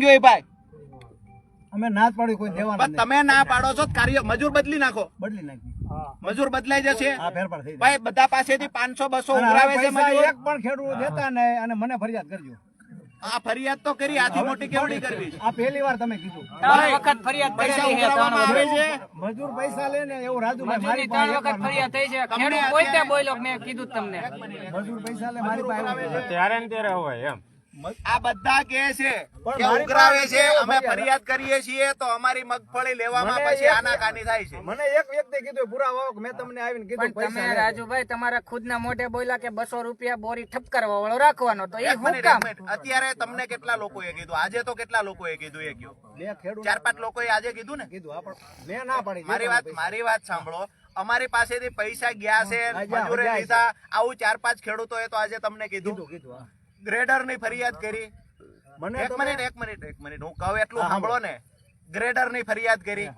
ગયો ભાઈ અમે ના પાડી કોઈ દેવાના તમે ના પાડો છો કાર્ય મજૂર બદલી નાખો. બદલી નાખી. મજૂર બદલાઈ જશે. ભાઈ બધા પાસેથી પાંચસો બસો ઉઘરાવે છે મજૂર. એક પણ ખેડૂત દેતા ને અને મને ફરિયાદ કરજો. આ ફરિયાદ તો કરી આથી મોટી કેવડી કરવી આ પહેલી વાર તમે કીધું. ત્રણ વખત ફરિયાદ પૈસા છે ઉઘરાવવામાં આવે છે. મજૂર પૈસા લે ને એવું રાજુ મારી ત્રણ વખત ફરિયાદ થઈ છે. ખેડૂત કોઈ અત્યારે- બોલ્યો કે મેં કીધું તમને. મજૂર પૈસા લે મારી પાસે ત્યારે ને ત્યારે હોય એમ. આ બધા કે છે કે ઉઘરાવે છે અમે ફરિયાદ? કરીએ છીએ તો અમારી મગફળી લેવામાં પછી આનાકાની થાય છે. મને એક વ્યક્તિ કીધું પુરાવો કે મેં તમને આવીને કીધું તમે રાજુભાઈ તમારા ખુદના મોઢે બોલ્યા કે બસો રૂપિયા બોરી ઠપકારવા વાળો રાખવાનો તો એ હું કામ અત્યારે તમને કેટલા લોકોએ કીધું? આજે તો કેટલા લોકોએ કીધું એ કયો? ચાર પાંચ લોકોએ આજે કીધું ને? કીધું આ પણ મેં ના પાડી મારી વાત મારી વાત સાંભળો. અમારી પાસેથી પૈસા ગયા છે મજૂરે લીધા. આવું ચાર પાંચ ખેડૂતોએ તો આજે તમને કીધું. કીધું કીધું ગ્રેડરની ફરિયાદ કરી. મને એક મિનિટ એક મિનિટ એક મિનિટ. હું કહું એટલું સાંભળો ને. ગ્રેડરની ફરિયાદ કરી.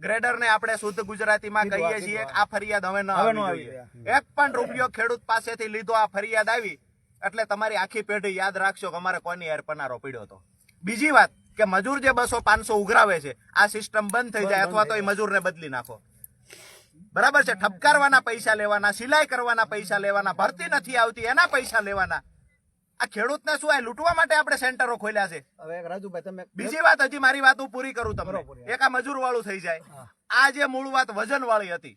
ગ્રેડર ને આપણે શુદ્ધ ગુજરાતીમાં કહીએ છીએ આ. ફરિયાદ હવે ન ન આવી એક પણ રૂપિયો ખેડૂત પાસેથી લીધો આ ફરિયાદ આવી. એટલે તમારી આખી પેઢી યાદ રાખશો કે અમારે કોની યાર પનારો પડ્યો હતો. બીજી વાત કે મજૂર જે બસો પાંચસો ઉઘરાવે છે આ સિસ્ટમ બંધ થઈ જાય અથવા તો એ મજૂરને બદલી નાખો. બરાબર છે? ઠપકારવાના પૈસા લેવાના સિલાઈ કરવાના પૈસા લેવાના ભરતી નથી આવતી એના પૈસા લેવાના. આ ખેડૂતને શું આ લૂંટવા માટે આપણે સેન્ટરો ખોલ્યા છે? હવે રાજુભાઈ તમે બીજી વાત હજી મારી વાત હું પૂરી કરું તમને. એક આ મજૂર વાળું થઈ જાય. આ જે મૂળ વાત વજન વાળી હતી.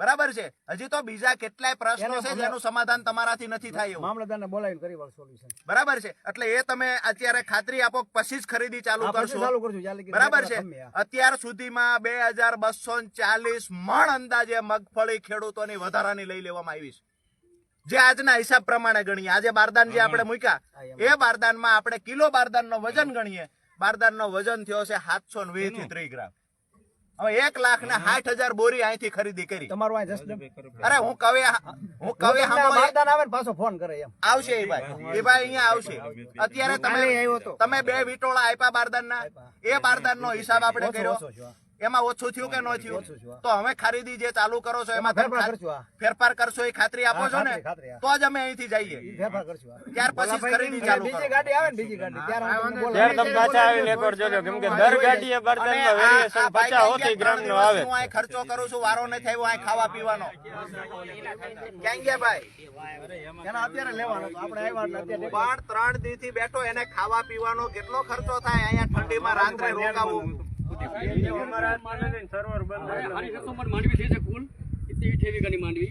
બરાબર છે? હજી તો બીજા કેટલાય પ્રશ્નો છે જેનું સમાધાન તમારાથી નથી થાય એવું. મામલતદારને બોલાવીને કરી વાળ સોલ્યુશન બરાબર છે? એટલે એ તમે અત્યારે ખાતરી આપો પછી જ ખરીદી ચાલુ કરશો. ચાલુ કરશું. બરાબર છે? અત્યાર સુધીમાં બે હજાર બસો ચાલીસ મણ અંદાજે મગફળી ખેડૂતોની વધારાની લઈ લેવામાં આવી છે. જે આજના હિસાબ પ્રમાણે ગણીએ. આજે બારદાન જે આપણે મૂક્યા એ બારદાનમાં આપણે કિલો બારદાનનો વજન ગણીએ. બારદાનનો વજન થયો છે સાતસો ને વીસથી ત્રીસ ગ્રામ. હવે એક લાખ ને સાઠ હજાર બોરી અહીંથી ખરીદી કરી. તમારું અરે હું કવે હું કવે બારદાન આવે ને પાછો ફોન કરે એમ. આવશે એ ભાઈ. એ ભાઈ અહીંયા આવશે. અત્યારે તમે તમે બે વિટોળા આપ્યા બારદાનના. એ બારદાનનો હિસાબ આપણે કર્યો. એમાં ઓછું થયું કે ન થયું. તો હવે ખરીદી જે ચાલુ કરો છો એમાં ફેરફાર કરશું, હા. ફેરફાર કરશો એ ખાતરી આપો છો ને. તો જ અમે અહીંથી જઈએ. ત્યાર પછી ખરીદી ચાલુ બીજી ગાડી આવે ને બીજી ગાડી ત્યારે હું. તમે પાછા આવીને એકવાર જોજો કેમ કે દર ગાડીએ વેરિએશન હોતી આવે અહીં ખર્ચો કરું છું વારો નથી આવ્યો અહીં ખાવા પીવાનો ક્યાં ગયા ભાઈ એના અત્યારે લેવાનો આપણે આવ્યા અત્યારે પણ ત્રણ દી થી બેઠો એને ખાવા પીવાનો કેટલો ખર્ચો થાય અહીંયા ઠંડીમાં રાત્રે રોકાવું માંડવી થઈ છે કુલ ગણી માંડવી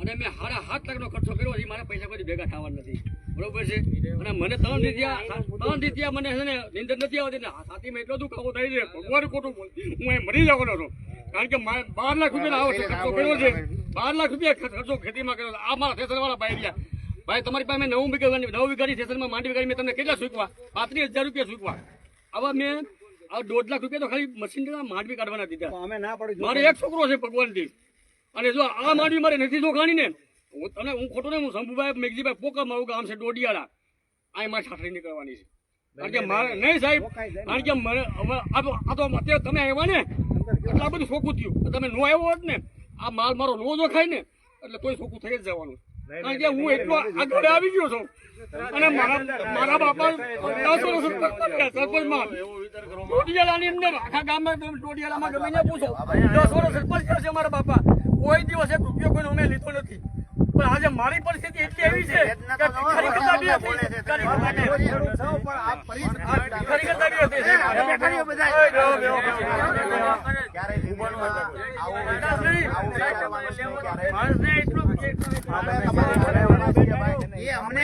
અને મેં હાડા હાથ લાખનો ખર્ચો કર્યો હજી મારા પૈસા કોઈ ભેગા થવાના નથી બરોબર છે. અને મને ત્રણ દીધ્યા ત્રણ દીધ્યા મને છે નથી આવતી ને છાતીમાં એટલો દુખાવો થાય છે ભગવાન હું એ મરી જવાનો છું કારણ કે મારે બાર લાખ રૂપિયા આવો છે ખર્ચો કર્યો છે બાર લાખ રૂપિયા ખર્ચો ખેતીમાં કર્યો આ મારા થેસરવાળા ભાઈ રહ્યા ભાઈ તમારી પાસે મેં નવ વીઘા નવ વીઘાની થેસરમાં માંડવી કરી મેં તમને કેટલા ચૂકવા પાંત્રીસ હજાર રૂપિયા ચૂકવા હવે મેં દોઢ લાખ રૂપિયા તો ખાલી મશીન માંડવી કાઢવાના દીધા. અમે ના પડી મારે એક છોકરો છે ભગવાનથી. અને જો આ માંડવી મારે નથી જોખાણી ને હું તમને હું ખોટો ને હું શંભુભાઈ મેઘજીભાઈ પોકા મારું ગામ છે દોડિયાળા આ એમાં છાટરી નીકળવાની છે. કારણ કે મારે નહીં સાહેબ કારણ કે મને હવે આ તો અત્યારે તમે આવ્યા ને એટલે આ બધું સોખું થયું. તમે નો આવ્યો હોત ને આ માલ મારો નો જો ખાય ને એટલે તોય સોખું થઈ જ જવાનું. કારણ કે હું એટલો આગળ આવી ગયો છું. અને મારા મારા બાપા દસ વર્ષ સરપંચમાં ટોડિયાલાની અંદર આખા ગામમાં તમે ટોડિયાલામાં ગમે ત્યાં પૂછો. દસ વર્ષ સરપંચ છે મારા બાપા. કોઈ દિવસ એક રૂપિયો કોઈને અમે લીધો નથી. પણ આજે મારી પરિસ્થિતિ એટલી એવી છે કે ખરી કરતા બી હતી. ખરી કરતા બી હતી. ખરી કરતા બી હતી. ઓય, બેહો, બેહો, બેહો. ક્યારે જીવનમાં આવું માણસ નહીં. માણસને એટલું એ અમને ખબર છે આપણે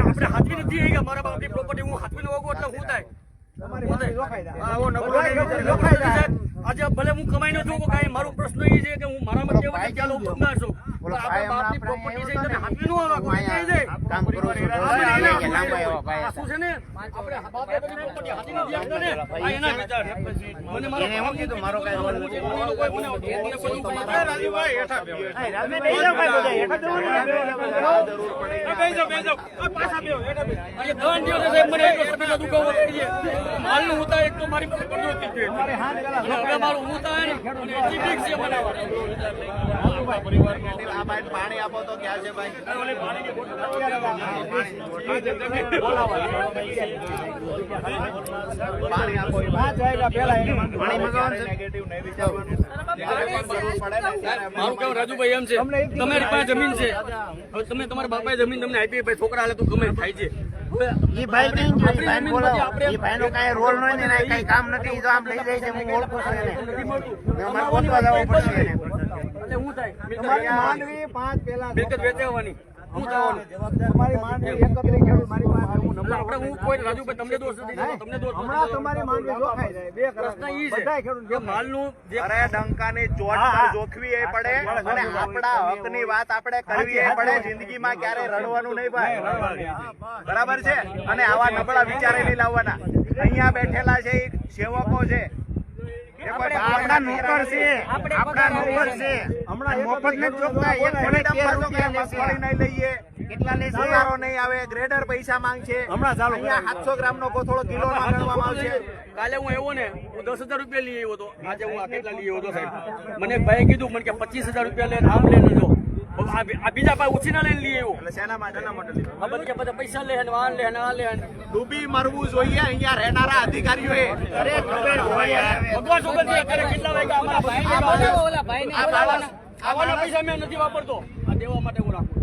આપણે હાથવી નથી આવી ગયા. મારા બાપની પ્રોપર્ટી હું હાથવી નો એટલે હું થાય આજે ભલે હું કમાઈ નો છું કાંઈ મારો પ્રશ્ન એ છે કે હું મારા કેવું છે? ચાલો હું ભંગાર છું. નો? નથી. મારો એને શું કીધું? મારો કાંઈ હું તો પાણી આપો તો ક્યાં છે ભાઈ? એ ને રાજુભાઈ એમ છે? તમારી પાસે જમીન છે? હવે તમે તમારા બાપાએ જમીન તમને આપી ભાઈ છોકરા હાલે તો ગમે થાય છે. ઈ ભાઈ કઈ કાંઈ રોલ નહીં કઈ કાંઈ કામ નથી તો આમ લઈ જાય છે હું ઓળખું છું એને. ગોતવા જવું પડશે એને. એટલે હું થાય? તમારી માંડવી પાંચ પહેલા મિલકત વેચાવાની. હું થવાનું તમારી માંડવી એકત્રીસ ખેડૂત મારી માંડવી હું નંબર આપણે હું કોઈ રાજુભાઈ તમને દોષ નથી દેતો, તમને દોષ હમણાં તમારી માંડવી જોખાઈ જાય. બે પ્રશ્ન ઈ છે બધાય ખેડૂત જે માલનું જે અરે ડંકાની ચોટ પર જોખવી એ પડે અને આપણા હકની વાત આપણે કરવી એ પડે. જિંદગીમાં ક્યારે રડવાનું નહીં ભાઈ. બરાબર છે? અને આવા નબળા વિચારે નહીં લાવવાના અહીંયા બેઠેલા છે સેવકો છે. આપણા નોકર છે. આપણા નોકર છે. હમણાં મફત ને ચોકતા એક તેર રૂપિયા મગફળી નહીં લઈએ. કેટલા લેશે સરકારો નહીં આવે ગ્રેડર પૈસા માંગશે. હમણાં ચાલુ અહીંયા સાતસો ગ્રામ નો કોથળો કિલો ગણવામાં આવશે. કાલે હું આવ્યો ને હું દસ હજાર રૂપિયા લઈ આવ્યો હતો. આજે હું આ કેટલા લઈ આવ્યો હતો સાહેબ? મને ભાઈ કીધું મને કે પચીસ હજાર રૂપિયા લઈને આમ લઈને જો. બીજા ભાઈ ઉછીના લઈને લઈ એવું એટલે શેના માટે? બધા કે બધા પૈસા લે ને આ લે ને આ લે ડૂબી મરવું જોઈએ અહીંયા રહેનારા અધિકારીઓએ. ભગવાન સુગંધ છે, અત્યારે કેટલા વાગ્યા? અમારા ઓલા આવવાના- પૈસા મેં નથી વાપરતો. આ દેવા માટે હું રાખું.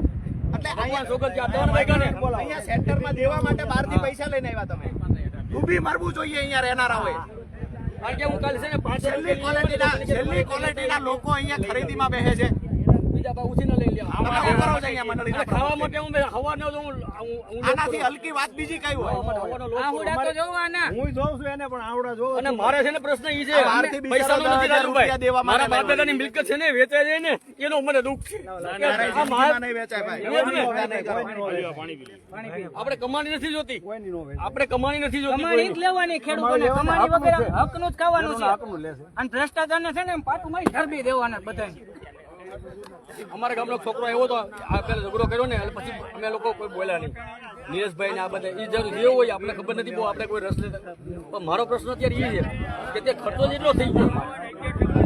ભગવાન અહીંયા સેન્ટરમાં દેવા માટે બહારથી પૈસા લઈને આવ્યા તમે. ડૂબી મરવું જોઈએ અહીંયા રહેનારાઓએ. કારણ કે હું કાલે છે ને પાંચસો છેલ્લી ક્વોલિટીના છેલ્લી ક્વોલિટીના લોકો અહીંયા ખરીદીમાં બેસે છે. લઈ ખાવા માટે હું હું આનાથી હલકી વાત બીજી કઈ હોય? તો જોવાના હું જોઉં છું એને પણ આવડા અને મારે છે ને પ્રશ્ન ઈ છે નથી દેવા મારા બાપ મિલકત છે ને જાય ને એનો મને દુઃખ છે. આપણે કમાણી નથી જોતી. કોઈની આપણે કમાણી નથી જોતી કમાણી જ લેવાની ખેડૂતોને. કમાણી વગર હકનું જ ખાવાનું છે. અને ભ્રષ્ટાચારને છે ને પાટું મારી દેવાના બધાને. અમારા ગામનો છોકરો આવ્યો હતો આ પેલા ઝઘડો કર્યો ને એટલે પછી અમે લોકો કોઈ બોલ્યા નહીં. નીરજભાઈ ને આ બધા એ જરૂર જે હોય, આપણે ખબર નથી બહુ, આપણે કોઈ રસ લેતા. પણ મારો પ્રશ્ન અત્યારે એ છે કે તે ખર્ચો જેટલો થઈ ગયો?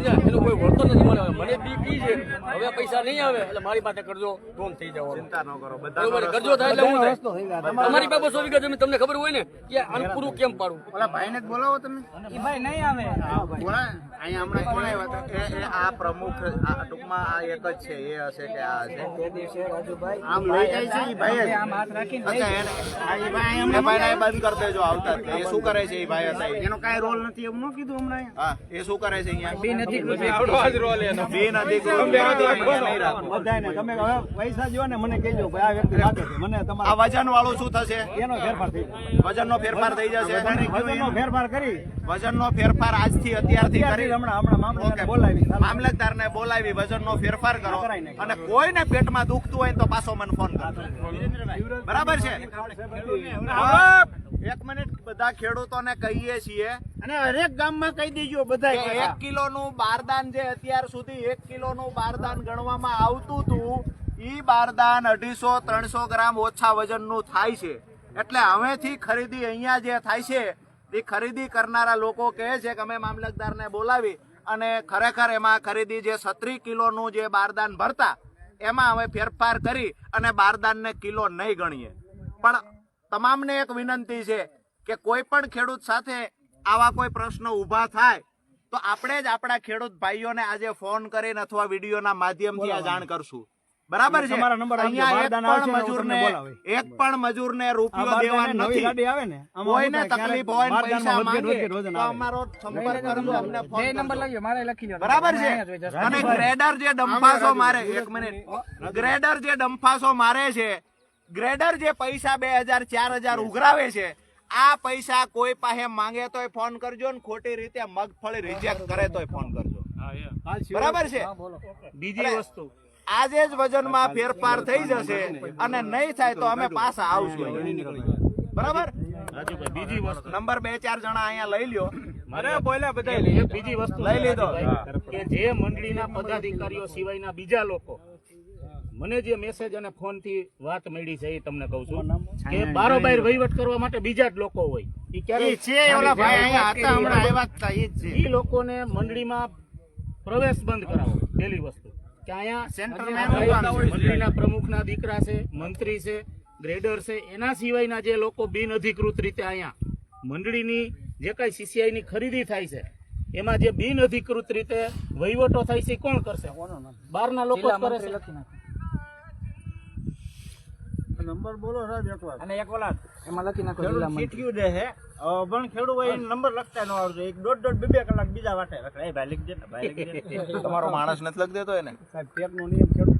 સમજ્યા? એનો કોઈ વળતો નથી. મળે મને બીક ઈ છે. હવે પૈસા નહીં આવે એટલે મારી પાસે કરજો ગોમ થઈ જવાનું. ચિંતા ન કરો. બધા કરજો થાય એટલે હું થાય. તમારી પાસે સો વીઘા જમીન તમને ખબર હોય ને કે આનું પૂરું કેમ પાડું? ઓલા ભાઈને જ બોલાવો તમે. ભાઈ નહીં આવે. બોલા અહીંયા હમણાં કોણ આવ્યા હતા? એ એ આ પ્રમુખ આ ટૂંકમાં આ એક જ છે એ હશે કે આ હશે આમ લઈ જાય છે ઈ ભાઈ આમ હાથ રાખીને અચ્છા એને આ ઈ ભાઈ એ ભાઈને બંધ કરી દેજો આવતા એ શું કરે છે એ ભાઈ હતા એનો કાંઈ રોલ નથી ન કીધું હમણાં હા એ શું કરે છે અહીંયા? બી નથી બિન અધિકૃત વ્યક્તિ અહીંયા નહીં રાખવું. બધાયને તમે હવે પૈસા જો ને મને કહેજો ભાઈ આ વ્યક્તિ લાગે છે. મને તમારા વજન વાળું શું થશે? એનો ફેરફાર થઈ જાય વજનનો ફેરફાર થઈ જશે? ફેરફાર કરી. વજનનો ફેરફાર આજથી અત્યારથી ત્યારથી કરી. હમણાં હમણાં મામલતદારને બોલાવી. ચાલો. મામલતદારને બોલાવી વજનનો ફેરફાર કરો. અને કોઈને પેટમાં દુખતું હોય તો પાછો મને ફોન કરો. બરાબર છે? એક મિનિટ. બધા ખેડૂતોને કહીએ છીએ અને હરેક ગામમાં કહી દેજો બધા એક એક કિલોનું બારદાન જે અત્યાર સુધી એક કિલોનું બારદાન ગણવામાં આવતું હતું ઈ બારદાન અઢીસો ત્રણસો ગ્રામ ઓછા વજનનું થાય છે. એટલે હવેથી ખરીદી અહીંયા જે થાય છે એ ખરીદી કરનારા લોકો કહે છે કે અમે મામલતદારને બોલાવી અને ખરેખર એમાં ખરીદી જે સત્રી કિલોનું જે બારદાન ભરતા એમાં હવે ફેરફાર કરી અને બારદાનને કિલો નહીં ગણીએ. પણ તમામને એક વિનંતી છે કે કોઈ પણ ખેડૂત સાથે આવા કોઈ પ્રશ્નો ઊભા થાય તો આપણે જ આપણા ખેડૂત ભાઈઓને આજે ફોન કરીને અથવા વિડીયોના માધ્યમથી આ જાણ કરશું. બરાબર છે? એક પણ મજૂરને બોલાવીશ. એક પણ મજૂરને આ રૂપિયો દેવાનો નથી. કોઈને તકલીફ હોય પૈસા માંગે તો અમારો સંપર્ક કરજો અમને ફોન નંબર કરજો. મારે લખી લો બરાબર છે. અને ગ્રેડર જે ડંફાસો મારે એક મિનિટ. ગ્રેડર જે ડંફાસો મારે છે ગ્રેડર જે પૈસા બે હજાર ચાર હજાર ઉઘરાવે છે આ પૈસા કોઈ પાસે માંગે તોય ફોન કરજો ને ખોટી રીતે મગફળી રિજેક્ટ કરે તોય ફોન કરજો. બરાબર છે? બીજી વસ્તુ. આજે જ વજનમાં ફેરફાર થઈ જશે અને નહીં થાય તો અમે પાછા આવશું બરાબર? બીજી વસ્તુ. નંબર બે ચાર જણા અહીંયા લઈ લ્યો. અરે બોલ્યા બધા બીજી વસ્તુ લઈ લીધો. કે જે મંડળીના પદાધિકારીઓ સિવાયના બીજા લોકો મને જે મેસેજ અને ફોનથી વાત મળી છે એ તમને કહું છું કે બારોબાર વહીવટ કરવા માટે બીજા જ લોકો હોય. એ ઈ છે ઓલા ભાઈ હતા હમણાં આવ્યા હતા ઈ છે. ઈ લોકોને મંડળીમાં પ્રવેશ બંધ કરાવો પહેલી વસ્તુ. કે અહીંયા સેન્ટરમાં. મંડળીના પ્રમુખના દીકરા છે મંત્રી છે ગ્રેડર છે એના સિવાયના જે લોકો બિનઅધિકૃત રીતે અહીંયા મંડળીની જે કાંઈ સીસીઆઈ ની ખરીદી થાય છે એમાં જે બિનઅધિકૃત રીતે વહીવટો થાય છે કોણ કરશે? બહારના લોકો કરે છે. નંબર બોલો સાહેબ એકવાર. અને એક ઓલા એમાં લખી નાખો જિલ્લા મંત્રી. ચીઠિયું દે હે પણ ખેડૂત હોય એને નંબર લખતા ન આવડતો એક દોઢ દોઢ બે બે કલાક બીજા વાટે રખડે. ભાઈ લીખ દે ને, ભાઈ લીખ દે તમારો માણસ નથી લખી દેતો એને? સાહેબ પેટનો નિયમ ખેડૂત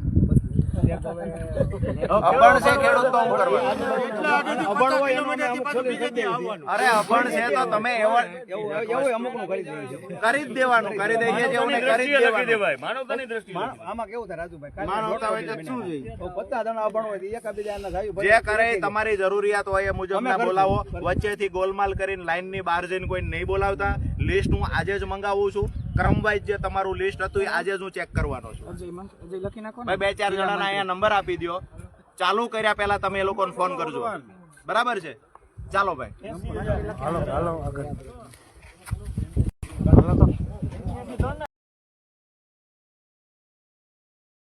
અભણ છે ખેડૂત તો હું. અરે અભણ છે તો તમે એવા એવું અમુક કરી કરી જ દેવાનું કરી દઈએ છીએ જેવું કરી જ દેવાય માનવતાની દ્રષ્ટિએ માણ- આમાં કેવું થાય રાજુભાઈ? માનવતા હોય તો શું જોઈએ? પચાસ જણા અભણ હોય તો એકાબીજાના થાય. જે કરે તમારી જરૂરિયાત હોય એ મુજબ ના બોલાવો. વચ્ચેથી ગોલમાલ કરીને લાઈનની બહાર જઈને કોઈ નહીં બોલાવતા. લિસ્ટ હું આજે જ મંગાવું છું. ક્રમવાઇઝ જે તમારું લિસ્ટ હતું એ આજે જ હું ચેક કરવાનો છું. લખી નાખો બે ચાર જણાના અહીંયા નંબર આપી દો ચાલુ કર્યા પહેલા તમે એ લોકોને ફોન કરજો. બરાબર છે? ચાલો ભાઈ. હાલો હાલો આગળ.